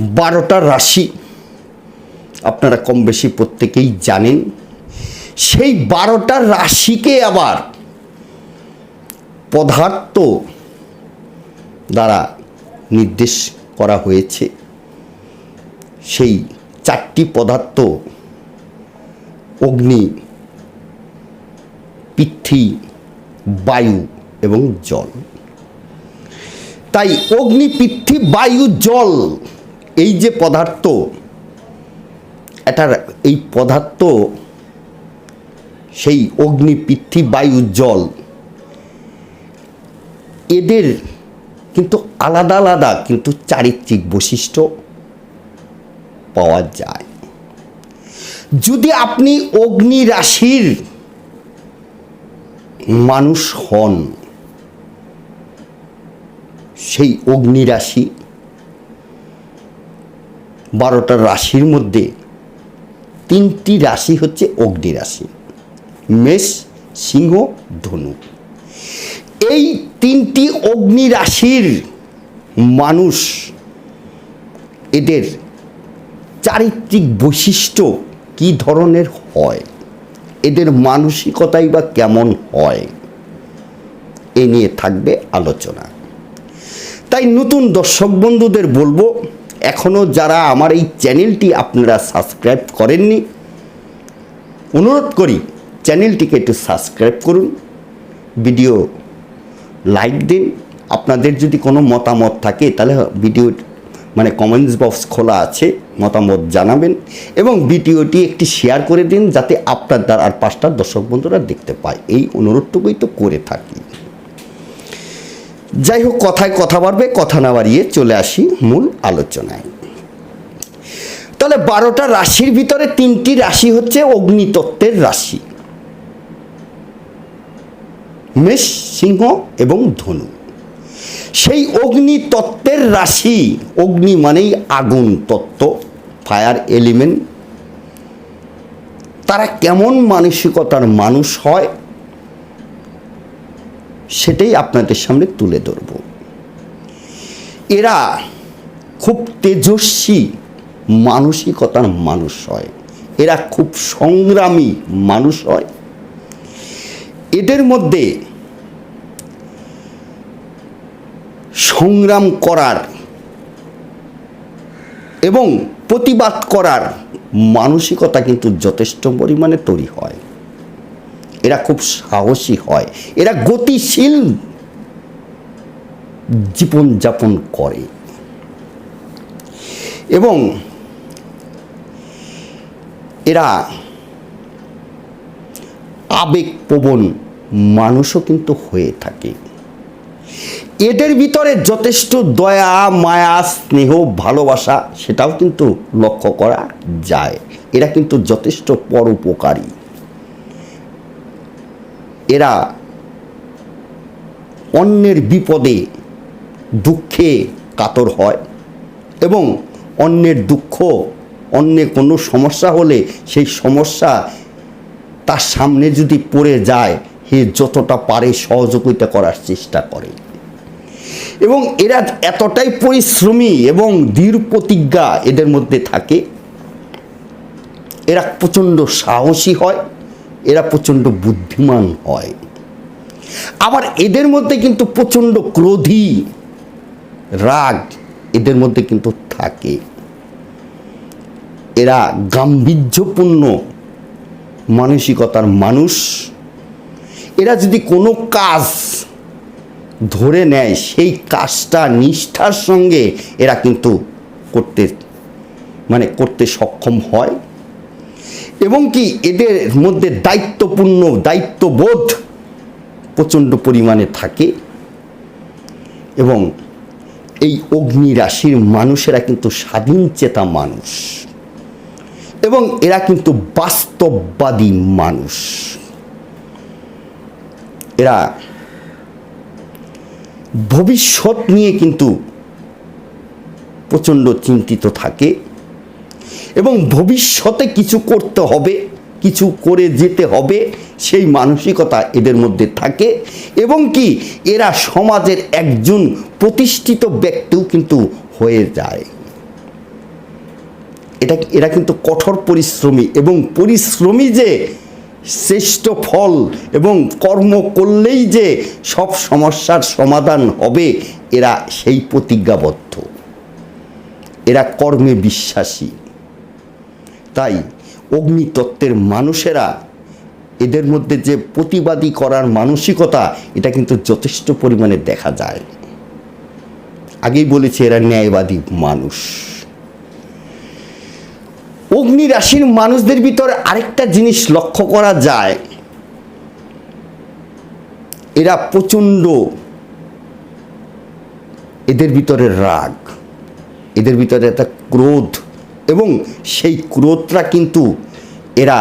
বারোটা রাশি আপনারা কম বেশি প্রত্যেকেই জানেন। সেই বারোটা রাশিকে আবার পদার্থ দ্বারা নির্দেশ করা হয়েছে। সেই চারটি পদার্থ, অগ্নি পৃথ্বী বায়ু এবং জল। তাই অগ্নি পৃথ্বী বায়ু, জল এই যে পদার্থ, এটার এই পদার্থ, সেই অগ্নি, পৃথ্বী, বায়ু, জল, এদের কিন্তু আলাদা আলাদা কিন্তু চারিত্রিক বৈশিষ্ট্য পাওয়া যায়। যদি আপনি অগ্নি রাশির মানুষ হন, সেই অগ্নি রাশি বারোটা রাশির মধ্যে তিনটি রাশি হচ্ছে অগ্নি রাশি, মেষ, সিংহ, ধনু। এই তিনটি অগ্নি রাশির মানুষ এদের চারিত্রিক বৈশিষ্ট্য কি ধরনের হয়? এদের মানসিকতাই বা কেমন হয়? এ নিয়ে থাকবে আলোচনা। তাই নতুন দর্শক বন্ধুদের বলব এখনও যারা আমার এই চ্যানেলটি আপনারা সাবস্ক্রাইব করেননি, অনুরোধ করি চ্যানেলটিকে একটু সাবস্ক্রাইব করুন ভিডিও লাইক দিন। আপনাদের যদি কোনো মতামত থাকে, তাহলে ভিডিও মানে কমেন্টস বক্স খোলা আছে, মতামত জানাবেন এবং ভিডিওটি একটি শেয়ার করে দিন, যাতে আপনার দ্বারা আর পাঁচটা দর্শক বন্ধুরা দেখতে পায়। এই অনুরোধটুকুই তো করে থাকি। যাই হোক কথায় কথা বাড়বে, কথা না বাড়িয়ে চলে আসি মূল আলোচনায়। তাহলে বারোটা রাশির ভিতরে তিনটি রাশি হচ্ছে অগ্নিতত্ত্বের রাশি। মেষ, সিংহ এবং ধনু। সেই অগ্নি তত্ত্বের রাশি, অগ্নি মানেই আগুন তত্ত্ব, ফায়ার এলিমেন্ট। তারা কেমন মানসিকতার মানুষ হয় সেটাই আপনাদের সামনে তুলে ধরব। এরা খুব তেজস্বী মানসিকতার মানুষ হয়। এরা খুব সংগ্রামী মানুষ হয়। এদের মধ্যে সংগ্রাম করার এবং প্রতিবাদ করার মানসিকতা কিন্তু যথেষ্ট পরিমাণে তৈরি হয়। এরা খুব সাহসী হয়। এরা গতিশীল জীবনযাপন করে। এবং এরা আবেগপ্রবণ মানুষও কিন্তু হয়ে থাকে। এদের ভিতরে যথেষ্ট দয়া, মায়া, স্নেহ, ভালোবাসা, সেটাও কিন্তু লক্ষ্য করা যায়। এরা কিন্তু যথেষ্ট পরোপকারী। এরা অন্যের বিপদে, দুঃখে কাতর হয় এবং অন্যের দুঃখ অন্যের কোনো সমস্যা হলে সেই সমস্যা তার সামনে যদি পড়ে যায়, হে যতটা পারে সহযোগিতা করার চেষ্টা করে। এবং এরা এতটাই পরিশ্রমী এবং দৃঢ় প্রতিজ্ঞা এদের মধ্যে থাকে। এরা প্রচণ্ড সাহসী হয়। এরা প্রচণ্ড বুদ্ধিমান হয়। আবার এদের মধ্যে কিন্তু প্রচণ্ড ক্রোধী, রাগ এদের মধ্যে কিন্তু থাকে। এরা গাম্ভীর্যপূর্ণ মানসিকতার মানুষ। এরা যদি কোনো কাজ ধরে নেয়, সেই কাজটা নিষ্ঠার সঙ্গে এরা কিন্তু করতে মানে করতে সক্ষম হয়। এবং কি এদের মধ্যে দায়িত্বপূর্ণ, দায়িত্ববোধ প্রচণ্ড পরিমাণে থাকে এবং এই অগ্নি রাশির মানুষেরা কিন্তু স্বাধীন চেতা মানুষ এবং এরা কিন্তু বাস্তববাদী মানুষ। এরা ভবিষ্যৎ নিয়ে কিন্তু প্রচণ্ড চিন্তিত থাকে। এবং ভবিষ্যতে কিছু করতে হবে, কিছু করে যেতে হবে, সেই মানসিকতা এদের মধ্যে থাকে এবং কি এরা সমাজের একজন প্রতিষ্ঠিত ব্যক্তিও কিন্তু হয়ে যায়। এটা, এরা কিন্তু কঠোর পরিশ্রমী এবং পরিশ্রমী যে শ্রেষ্ঠ ফল এবং কর্ম করলেই যে সব সমস্যার সমাধান হবে, এরা সেই প্রতিজ্ঞাবদ্ধ। এরা কর্মে বিশ্বাসী। তাই অগ্নিতত্ত্বের মানুষেরা এদের মধ্যে যে প্রতিবাদী করার মানসিকতা, এটা কিন্তু যথেষ্ট পরিমাণে দেখা যায়। আগেই বলেছি, এরা ন্যায়বাদী মানুষ। অগ্নি রাশির মানুষদের ভিতরে আরেকটা জিনিস লক্ষ্য করা যায়। এরা প্রচণ্ড এদের ভিতরে রাগ, এদের ভিতরে একটা ক্রোধ। এবং সেই ক্রোধটা কিন্তু এরা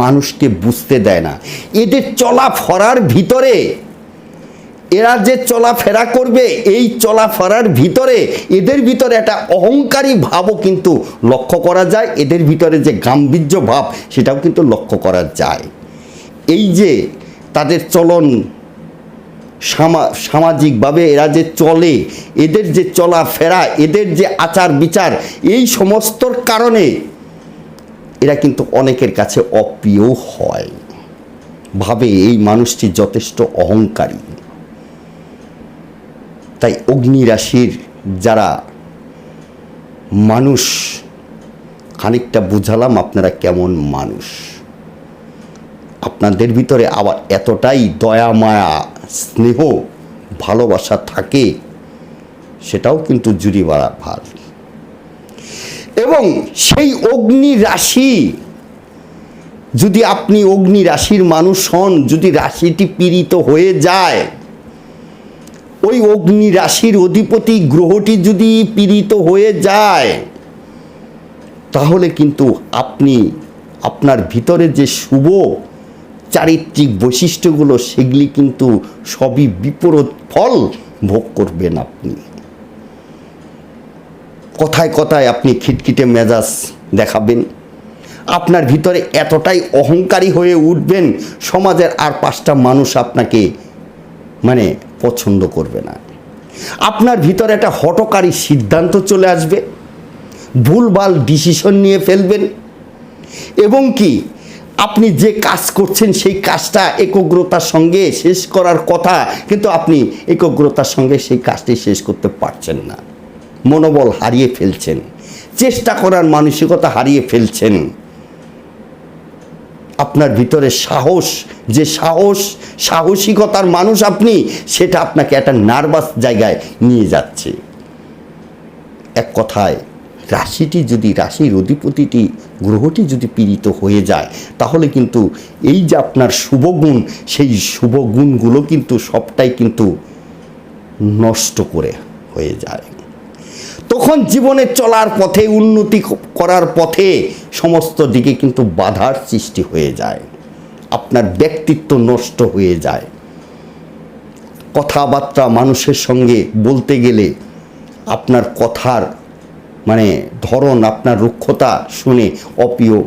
মানুষকে বুঝতে দেয় না। এদের চলাফেরার ভিতরে, এরা যে চলাফেরা করবে, এই চলাফেরার ভিতরে এদের ভিতরে একটা অহংকারী ভাবও কিন্তু লক্ষ্য করা যায়। এদের ভিতরে যে গাম্ভীর্য ভাব, সেটাও কিন্তু লক্ষ্য করা যায়। এই যে তাদের চলন সামাজিকভাবে এরা যে চলে, এদের যে চলাফেরা, এদের যে আচার বিচার এই সমস্তর কারণে এরা কিন্তু অনেকের কাছে অপ্রিয় হয়। ভাবে এই মানুষটি যথেষ্ট অহংকারী। তাই অগ্নি রাশির যারা মানুষ, খানিকটা বুঝালাম আপনারা কেমন মানুষ। আপনাদের ভিতরে আবার এতটাই দয়া মায়া স্নেহ, ভালোবাসা থাকে, সেটাও কিন্তু জুড়ি বাড়া ভালো এবং সেই অগ্নি রাশি, যদি আপনি অগ্নি রাশির মানুষ হন, যদি রাশিটি পীড়িত হয়ে যায়, ওই অগ্নি রাশির অধিপতি গ্রহটি যদি পীড়িত হয়ে যায়, তাহলে কিন্তু আপনি, আপনার ভিতরে যে শুভ চারিত্রিক বৈশিষ্ট্যগুলো সেগুলি কিন্তু সবই বিপরীত ফল ভোগ করবেন আপনি। কথায় কথায় আপনি খিটখিটে মেজাজ দেখাবেন। আপনার ভিতরে এতটাই অহংকারী হয়ে উঠবেন, সমাজের আর পাঁচটা মানুষ আপনাকে মানে পছন্দ করবে না। আপনার ভিতরে একটা হটকারী সিদ্ধান্ত চলে আসবে, ভুলভাল ডিসিশন নিয়ে ফেলবেন এবং কি আপনি যে কাজ করছেন, সেই কাজটা একগ্রতার সঙ্গে শেষ করার কথা, কিন্তু আপনি একগ্রতার সঙ্গে সেই কাজটি শেষ করতে পারছেন না। মনোবল হারিয়ে ফেলছেন। চেষ্টা করার মানসিকতা হারিয়ে ফেলছেন। আপনার ভিতরে সাহস, যে সাহস, সাহসিকতার মানুষ আপনি, সেটা আপনাকে একটা নার্ভাস জায়গায় নিয়ে যাচ্ছে। এক কথায়, রাশিটি যদি, রাশির অধিপতিটি গ্রহটি যদি পীড়িত হয়ে যায়, তাহলে কিন্তু এই যে আপনার শুভগুণ, সেই শুভগুণগুলো কিন্তু সবটাই কিন্তু নষ্ট করে হয়ে যায়। তখন জীবনে চলার পথে, উন্নতি করার পথে সমস্ত দিকে কিন্তু বাধার সৃষ্টি হয়ে যায়। আপনার ব্যক্তিত্ব নষ্ট হয়ে যায়। কথাবার্তা মানুষের সঙ্গে বলতে গেলে আপনার কথার মানে ধরন আপনার রুক্ষতা শুনে অপ্রিয়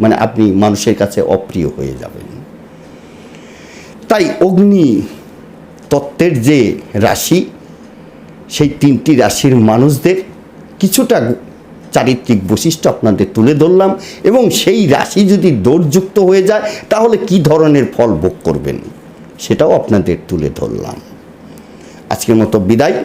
মানে আপনি মানুষের কাছে অপ্রিয় হয়ে যাবেন। তাই অগ্নি তত্ত্বের যে রাশি, সেই তিনটি রাশির মানুষদের কিছুটা চারিত্রিক বৈশিষ্ট্য আপনাদের তুলে ধরলাম এবং সেই রাশি যদি দৌড়যুক্ত হয়ে যায়, তাহলে কি ধরনের ফল ভোগ করবেন? সেটাও আপনাদের তুলে ধরলাম। আজকের মতো বিদায়।